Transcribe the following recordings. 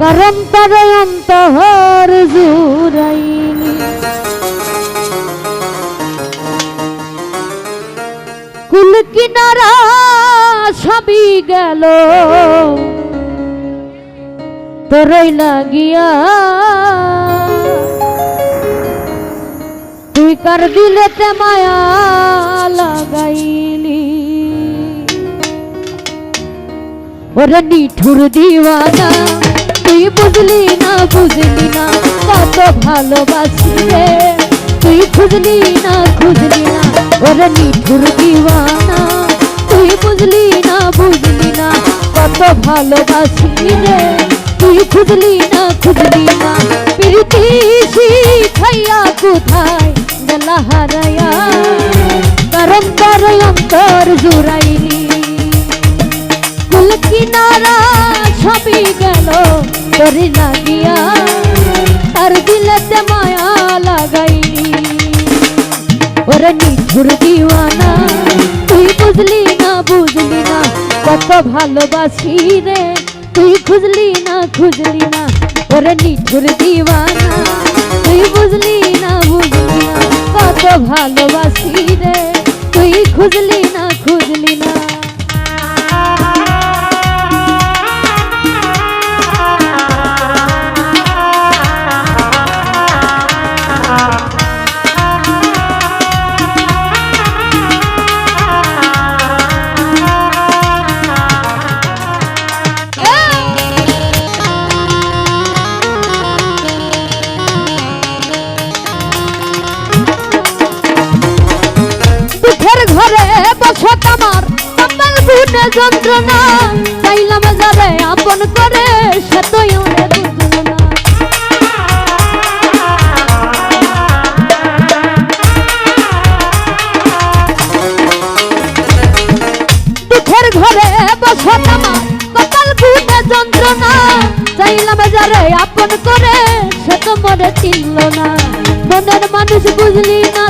কারণ তার অন্তহর জুরাইনি কুল কিনারা সবই গেল। তোরই লাগিয়া তুই কার দিলেতে মায়া লাগাইলি? ওরে নিঠুর দিওয়ানা তুই বুঝলি না বুঝলি না, কত ভালোবাসি রে। তুই খুঁজলি না খুঁজলি না, ওরে নিঠুর দিওয়ানা। তুই বুঝলি না বুঝলি না, কত ভালোবাসি রে। তুই খুঁজলি না খুঁজলি না, প্রীতি শিখাইয়া কোথায় গেলা হারাইয়া কারণ তার অন্তর জুড়াইলি। কুল কিনারা সবই গেল তোরে লাগিয়া আর দিলেতে মায়া লাগাইনি ওরে নিঠুর দিওয়ানা, তুই বুঝলি না বুঝলি না, কত ভালোবাসি রে। তুই খুঁজলি না খুঁজলি না, ওরে নিঠুর দিওয়ানা, তুই বুঝলি না বুঝলি না, কত ভালোবাসি রে। তুই খুঁজলি বুনে যন্ত্রণা চাইলাম যারে আপন করে সে তো ঘরে বসত আমার, কপাল যন্ত্রণা। চাইলাম যারে আপন করে, সে তো মরে চিনল না। মনের মানুষ বুঝলি না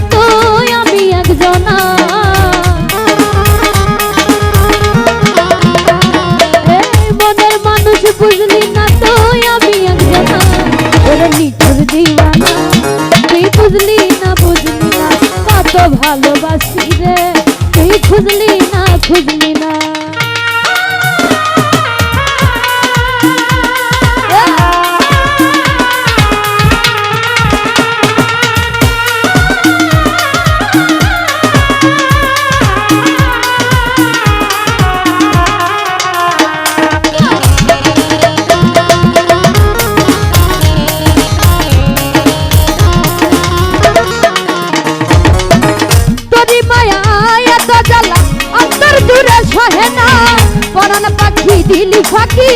পাখি দিলি ফাঁকি,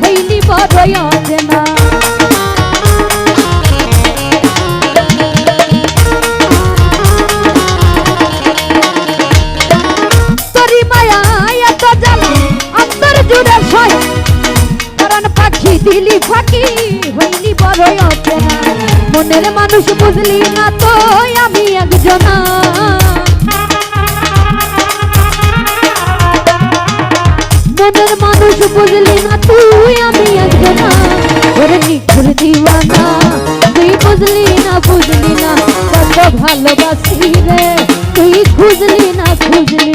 হইলি বড় অচেনা তোরি মায়া এত জ্বালা অন্তর জুড়ে সহে পরাণ পাখি দিলি ফাঁকি, হইলি বড় অচেনা মনের মানুষ বুঝলি না তো আমি একজনা। ভালোবাসি রে তুই খুঁজলি না খুঁজলি।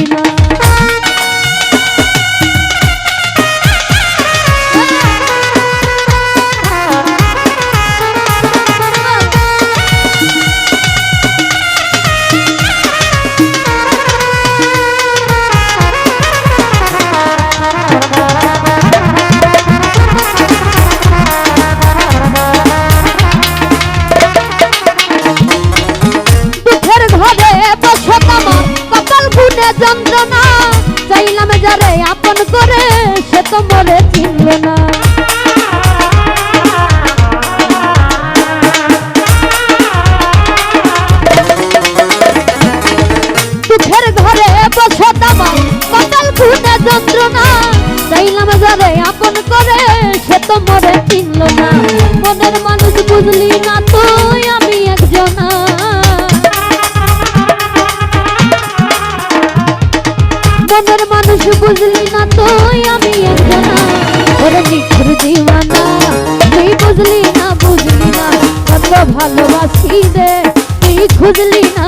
আপন করে, সে তো মরে চিনল না। দুঃখের ঘরে বসত আমার কপাল গুনে যন্ত্রণা। চাইলাম যারে আপন করে, সে তো মরে চিনল না। মনের মানুষ বুঝলি না তুই লাগিলে তুই খুঁজলি না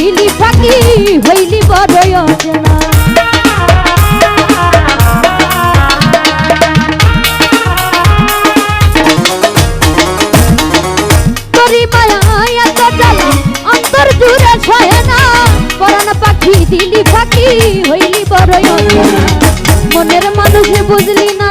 দিলি ফাঁকি হইলি বড়ই অচেনা। দিলি ফাঁকি হইলি বড়ই অচেনা। মনের মানুষে বুঝলি না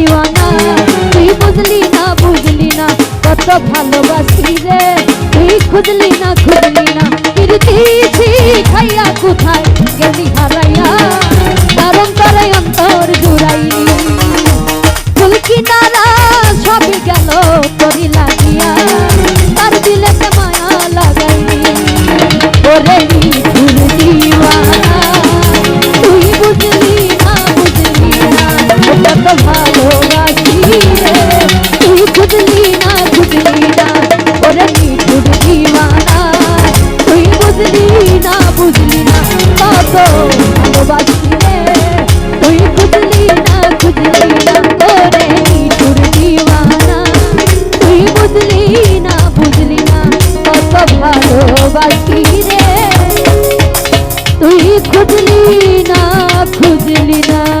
दीवाना ना, बुझली ना, कत भलोबासी रे। खुदली ना खुदली ना किरती छी खैया कुथाय गेली ভালোবাসি রে। তুই খুঁজলি না খুঁজলি না।